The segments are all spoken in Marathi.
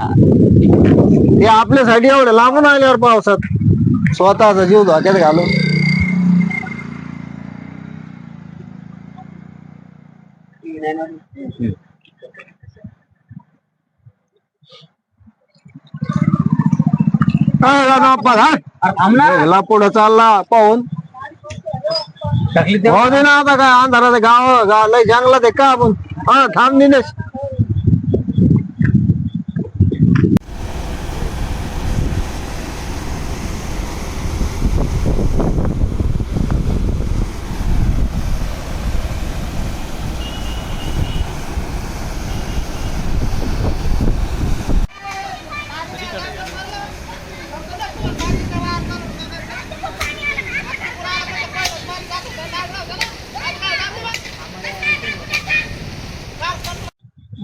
ते आपल्यासाठी एवढं लांबून आल्यावर पावसात स्वतःचा जीव धोक्यात घालून. पुढे चालला पाहून. हो ना आता काय अंधाराचं गाव गाव लय जंगलात आहे का आपण? हा थांब दिनेश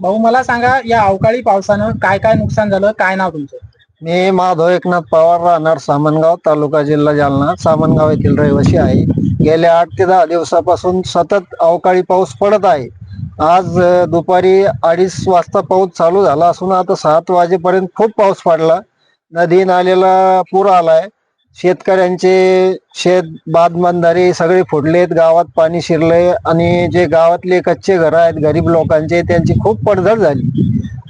भाऊ मला सांगा या अवकाळी पावसानं काय काय नुकसान झालं? काय नाव तुमचं? मी माधव एकनाथ पवार राहणार सामनगाव तालुका जिल्हा जालना. सामनगाव येथील रहिवासी आहे. गेल्या आठ ते दहा दिवसापासून सतत अवकाळी पाऊस पडत आहे. आज दुपारी अडीच वाजता पाऊस चालू झाला असून आता सात वाजेपर्यंत खूप पाऊस पडला. नदी नाल्याला पूर आलाय. शेतकऱ्यांचे शेत बांधबांधारे सगळे फोडलेत गावात पाणी शिरलंय आणि जे गावातले कच्चे घर आहेत गरीब लोकांचे त्यांची खूप पडझड झाली.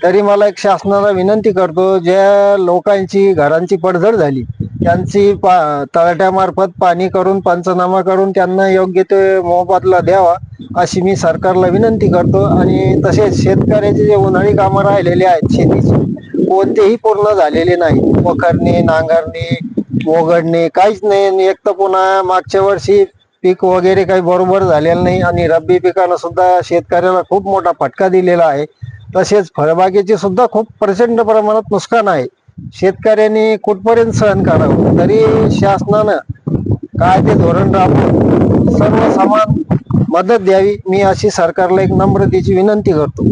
तरी मला एक शासनाला विनंती करतो ज्या लोकांची घरांची पडझड झाली त्यांची पा तळट्यामार्फत पाणी करून पंचनामा करून त्यांना योग्य ते मोबदला द्यावा अशी मी सरकारला विनंती करतो. आणि तसेच शेतकऱ्याचे जे उन्हाळी कामं राहिलेले आहेत शेतीचे कोणतेही पूर्ण झालेले नाही वखरणी नांगरणे ओघडणे काहीच नाही. आणि एक तर पुन्हा मागच्या वर्षी पीक वगैरे काही बरोबर झालेलं नाही आणि रब्बी पिकानं सुद्धा शेतकऱ्याला खूप मोठा फटका दिलेला आहे. तसेच फळबागेचे सुद्धा खूप प्रचंड प्रमाणात नुकसान आहे. शेतकऱ्यांनी कुठपर्यंत सहन करावं? तरी शासनानं काय ते धोरण राबवून सर्व समान मदत द्यावी. मी अशी सरकारला एक नम्रतेची विनंती करतो.